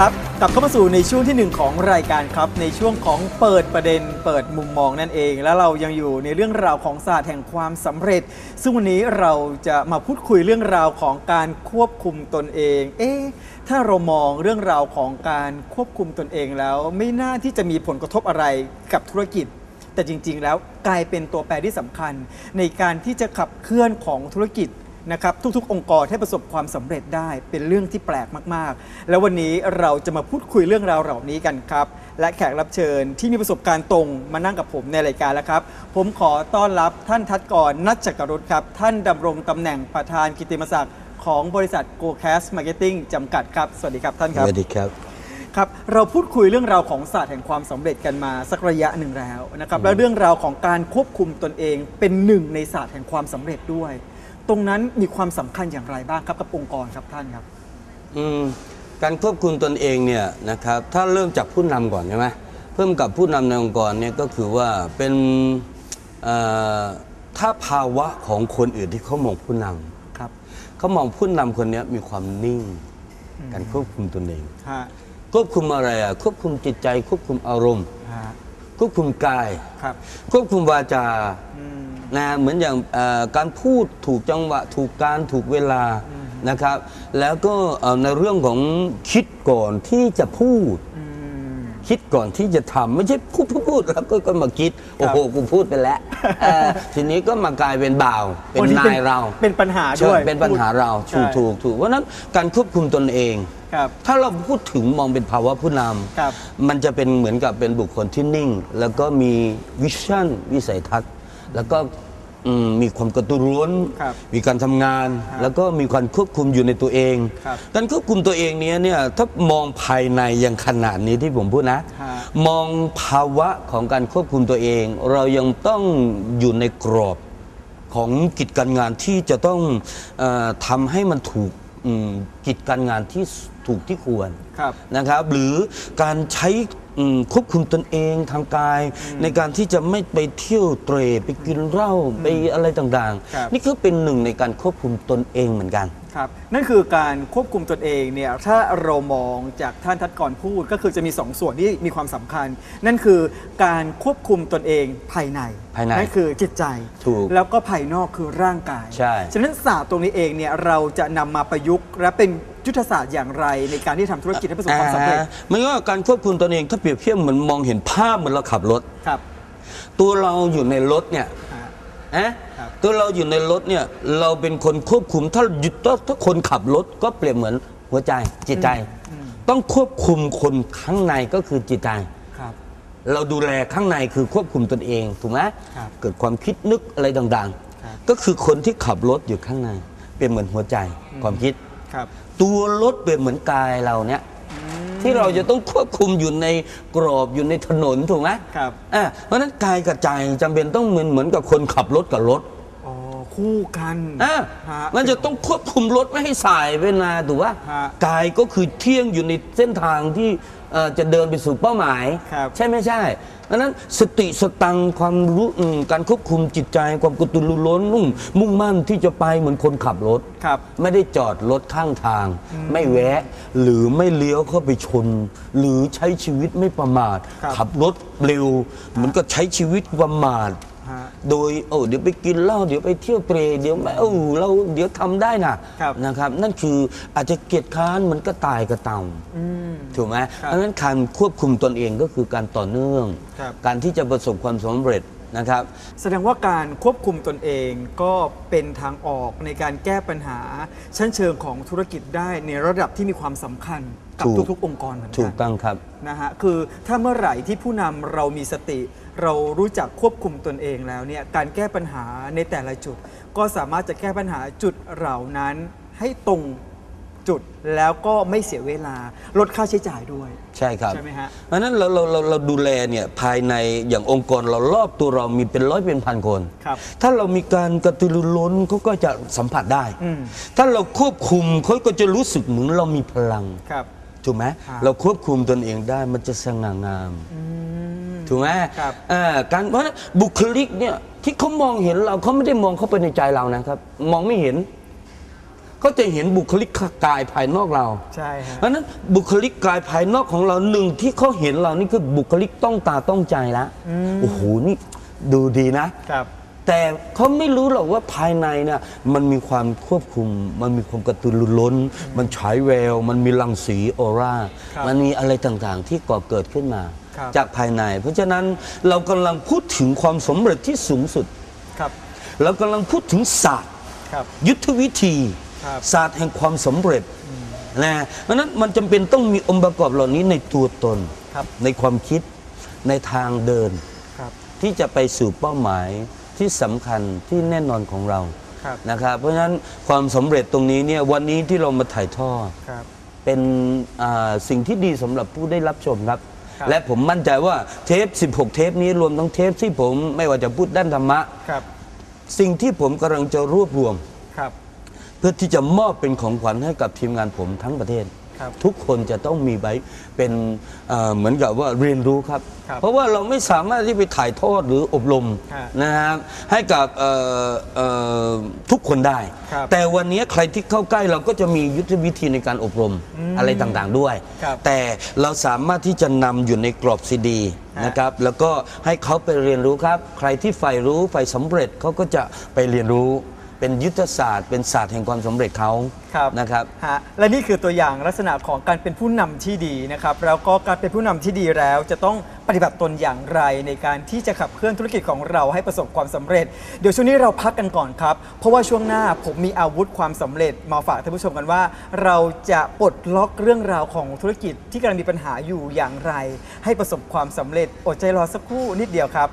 ครับกลับเข้ามาสู่ในช่วงที่หนึ่งของรายการครับ ในช่วงของเปิดประเด็นเปิดมุมมองนั่นเอง แล้วเรายังอยู่ในเรื่องราวของศาสตร์แห่งความสำเร็จ ซึ่งวันนี้เราจะมาพูดคุยเรื่องราวของการควบคุมตนเอง เอ๊ะถ้าเรามองเรื่องราวของการควบคุมตนเองแล้ว ไม่น่าที่จะมีผลกระทบอะไรกับธุรกิจ แต่จริง ๆ แล้วกลายเป็นตัวแปรที่สำคัญ ในการที่จะขับเคลื่อนของธุรกิจ นะครับทุกๆ องค์กรให้ประสบความสำเร็จได้เป็นเรื่องที่แปลกมากๆ แล้ววันนี้เราจะมาพูดคุยเรื่องราวเหล่านี้กันครับ และแขกรับเชิญที่มีประสบการณ์ตรงมานั่งกับผมในรายการแล้วครับ ผมขอต้อนรับท่านทัศกรนัชจักรรุตครับ ท่านดำรงตำแหน่งประธานกิตติมศักดิ์ของบริษัท Go Cast Marketing จำกัดครับ สวัสดีครับท่านครับ สวัสดีครับครับเราพูดคุยเรื่องราวของศาสตร์แห่งความสำเร็จกันมาสักระยะหนึ่งแล้วนะครับแล้วเรื่องราวของการควบคุมตนเองเป็นหนึ่งในศาสตร์แห่งความสำเร็จด้วย ตรงนั้นมีความสำคัญอย่างไรบ้างครับกับองค์กรครับท่านครับ อืมการควบคุมตนเองเนี่ยนะครับถ้าเริ่มจากผู้นำก่อนใช่ไหมเพิ่มกับผู้นำในองค์กรเนี่ยก็คือว่าเป็นเอ่อถ้าภาวะของคนอื่นที่เขามองผู้นครับำเขามองผู้นำคนเนี้ยมีความนิ่ง การควบคุมตนเอง ฮะควบคุมอะไรอะควบคุมจิตใจควบคุมอารมณ์ฮะ ควบคุมกาย ครับ ควบคุมวาจาอืม นะเหมือนอย่างเอ่อการพูดถูกจังหวะ ถูกการถูกเวลานะครับ แล้วก็เอ่อในเรื่องของคิดก่อนที่จะพูดอืม คิดก่อนที่จะทำไม่ใช่พูดพูดพูดแล้วก็ก็มาคิด โอ้โหกูพูดไปแล้วเออทีนี้ก็มากลายเป็นบ่าว เป็นวันนี้นายเรา เป็นปัญหาใช่ด้วยเป็นปัญหาเราใช่ถูกถูกถูกเพราะฉะนั้นการควบคุมตนเองครับถ้าเราพูดถึงมองเป็นภาวะผู้นครับำมันจะเป็นเหมือนกับเป็นบุคคลที่นิ่ง แล้วก็มีวิชั่นวิสัยทัศน์ แล้วก็ อืมมีความกระตือรือร้น ครับมีการทำงาน ครับแล้วก็มีความควบคุมอยู่ในตัวเอง ครับ การควบคุมตัวเองเนี้ยเนี่ยถ้ามองภายในอย่างขนาดนี้ที่ผมพูดนะ ฮะ มองภาวะของการควบคุมตัวเอง เรายังต้องอยู่ในกรอบของกิจการงานที่จะต้องเออทำให้มันถูกอืมกิจการงานที่ถูกที่ควรครับ นะครับ หรือการใช้อืม ควบคุมตนเองทางกาย ในการที่จะไม่ไปเที่ยวเตรไปกินเหล้าไปอะไรต่างครับ ๆ นี่ก็เป็นหนึ่งในการควบคุมตนเองเหมือนกัน ครับนั่นคือการควบคุมตนเองเนี่ยถ้าเรามองจากท่านทัศกรพูดก็คือจะมีสองส่วนที่มีความสำคัญ นั่นคือการควบคุมตนเองภายในภายในนั่นคือจิตใจถูกแล้วก็ภายนอกคือร่างกายใช่ ฉะนั้นศาสตร์ตรงนี้เองเนี่ยเราจะนำมาประยุกต์และเป็น ยุทธศาสตร์อย่างไรในการที่ทำธุรกิจให้ประสบความสำเร็จอ่ามันก็การควบคุมตนเองถ้าเปรียบเทียบเหมือนมองเห็นภาพเหมือนเราขับรถ ครับ ตัวเราอยู่ในรถเนี่ยฮะนะครับตัวเราอยู่ในรถเนี่ยเราเป็นคนควบคุมถ้าหยุดถ้าคนขับรถก็เปรียบเหมือนหัวใจจิตใจ ต้องควบคุมคนข้างในก็คือจิตใจ ครับ เราดูแลข้างในคือควบคุมตนเองถูกไหมครับเกิดความคิดนึกอะไรต่างครับ ๆ ก็คือคนที่ขับรถอยู่ข้างใน เป็นเหมือนหัวใจความคิด ครับ ตัวรถเป็นเหมือนกายเราเนี่ยที่เราจะต้องควบคุมอยู่ในกรอบอยู่ในถนนถูกไหมครับอะเพราะฉะนั้นกายกับใจจำเป็นต้องเหมือนเหมือนกับคนขับรถกับรถอ๋อคู่กันอะฮะมันจะต้องควบคุมรถไม่ให้สายไปนาถูกป่ะฮะกายก็คือเที่ยงอยู่ในเส้นทางที่ เอ่อจะเดินไปสู่เป้าหมาย ครับใช่ไม่ใช่ดังนั้นสติสตังค์ความรู้อืมการควบคุมจิตใจความกระตือรือร้นมุ่งมุ่งมั่นที่จะไปเหมือนคนขับรถ ครับ ไม่ได้จอดรถข้างทาง ไม่แวะ หรือไม่เลี้ยวเข้าไปชน หรือใช้ชีวิตไม่ประมาท ครับ ขับรถเร็วเหมือนก็ใช้ชีวิตประมาทฮะ โดยโอ้เดี๋ยวไปกินเหล้าเดี๋ยวไปเที่ยวเตรเดี๋ยวไม่เออเราเดี๋ยวทำได้นะครับนะครับ นั่นคืออาจจะเกียจค้านเหมันก็ตายกระเต่าอืมถูกไหมครับดังนั้นการควบคุมตนเองก็คือการต่อเนื่องครับการที่จะประสบความสำเร็จ นะครับ แสดงว่าการควบคุมตนเองก็เป็นทางออกในการแก้ปัญหาชั้นเชิงของธุรกิจได้ในระดับที่มีความสำคัญกับถูก ทุกๆ องค์กรเหมือนถูกักนต้องครับ นะฮะคือถ้าเมื่อไหร่ที่ผู้นำเรามีสติ เรารู้จักควบคุมตนเองแล้วเนี่ยการแก้ปัญหาในแต่ละจุด ก็สามารถจะแก้ปัญหาจุดเหล่านั้นให้ตรง จุดแล้วก็ไม่เสียเวลาลดค่าใช้จ่ายด้วย ใช่ครับใช่ไหมฮะ เพราะฉะนั้นเราเราเราเราดูแลเนี่ยภายในอย่างองค์กรเรารอบตัวเรามีเป็นร้อยเป็นพันคน ครับถ้าเรามีการกระตือรือร้นเขาก็จะสัมผัสได้ อืม ถ้าเราควบคุมเขาก็จะรู้สึกเหมือนเรามีพลัง ครับ ถูกไหมครับเราควบคุมตนเองได้มันจะสง่างามอืมถูกไหมครับอ่าการเพราะฉะนั้นบุคลิกเนี่ยที่เขามองเห็นเราเขาไม่ได้มองเข้าไปในใจเรานะครับ มองไม่เห็น เขาจะเห็นบุคลิกกายภายนอกเราใช่ฮะเพราะฉะนั้นบุคลิกกายภายนอกของเราหนึ่งที่เขาเห็นเรานี่คือบุคลิกต้องตาต้องใจละโอ้โหนี่ดูดีนะครับ แต่เขาไม่รู้หรอกว่าภายในเนี่ยมันมีความควบคุม มันมีความกระตือรือร้น มันฉายแวว มันมีรังสีออร่าครับมันมีอะไรต่างๆ ที่ก่อเกิดขึ้นมาครับจากภายใน เพราะฉะนั้นเรากำลังพูดถึงความสำเร็จที่สูงสุดครับเรากำลังพูดถึงศาสตร์ครับยุทธวิธีครับ ศาสตร์แห่งความสำเร็จนะเพราะฉะนั้นมันจำเป็นต้องมีองค์ประกอบเหล่านี้ในตัวตนครับในความคิดในทางเดินครับที่จะไปสู่เป้าหมายที่สำคัญที่แน่นอนของเราครับนะครับเพราะฉะนั้นความสำเร็จตรงนี้เนี่ยวันนี้ที่เรามาถ่ายทอดครับเป็นอ่าสิ่งที่ดีสำหรับผู้ได้รับชมครับครับ และผมมั่นใจว่าเทป 16 เทปนี้รวมทั้งเทปที่ผมไม่ว่าจะพูดด้านธรรมะครับสิ่งที่ผมกำลังจะรวบรวมครับเพื่อที่จะมอบเป็นของขวัญให้กับทีมงานผมทั้งประเทศครับทุกคนจะต้องมีไว้เป็นเอ่อเหมือนกับว่าเรียนรู้ครับครับ เพราะว่าเราไม่สามารถที่ไปถ่ายทอดหรืออบรมฮะนะครับให้กับเอ่อเอ่อทุกคนได้ครับแต่วันนี้ใครที่เข้าใกล้เราก็จะมียุทธวิธีในการอบรมอะไรต่างๆด้วยครับแต่เราสามารถที่จะนำอยู่ในกรอบซีดีฮะนะครับ แล้วก็ให้เขาไปเรียนรู้ครับ ใครที่ใฝ่รู้ใฝ่สำเร็จเขาก็จะไปเรียนรู้ เป็นยุทธศาสตร์ เป็นศาสตร์แห่งความสำเร็จเขาครับนะครับฮะและนี่คือตัวอย่างลักษณะของการเป็นผู้นำที่ดีนะครับแล้วก็การเป็นผู้นำที่ดีแล้ว จะต้องปฏิบัติตนอย่างไรในการที่จะขับเคลื่อนธุรกิจของเราให้ประสบความสำเร็จ เดี๋ยวช่วงนี้เราพักกันก่อนครับ เพราะว่าช่วงหน้าผมมีอาวุธความสำเร็จมาฝากท่านผู้ชมกันว่า เราจะปลดล็อกเรื่องราวของธุรกิจที่กำลังมีปัญหาอยู่อย่างไร ให้ประสบความสำเร็จอดใจรอสักครู่นิดเดียวครับ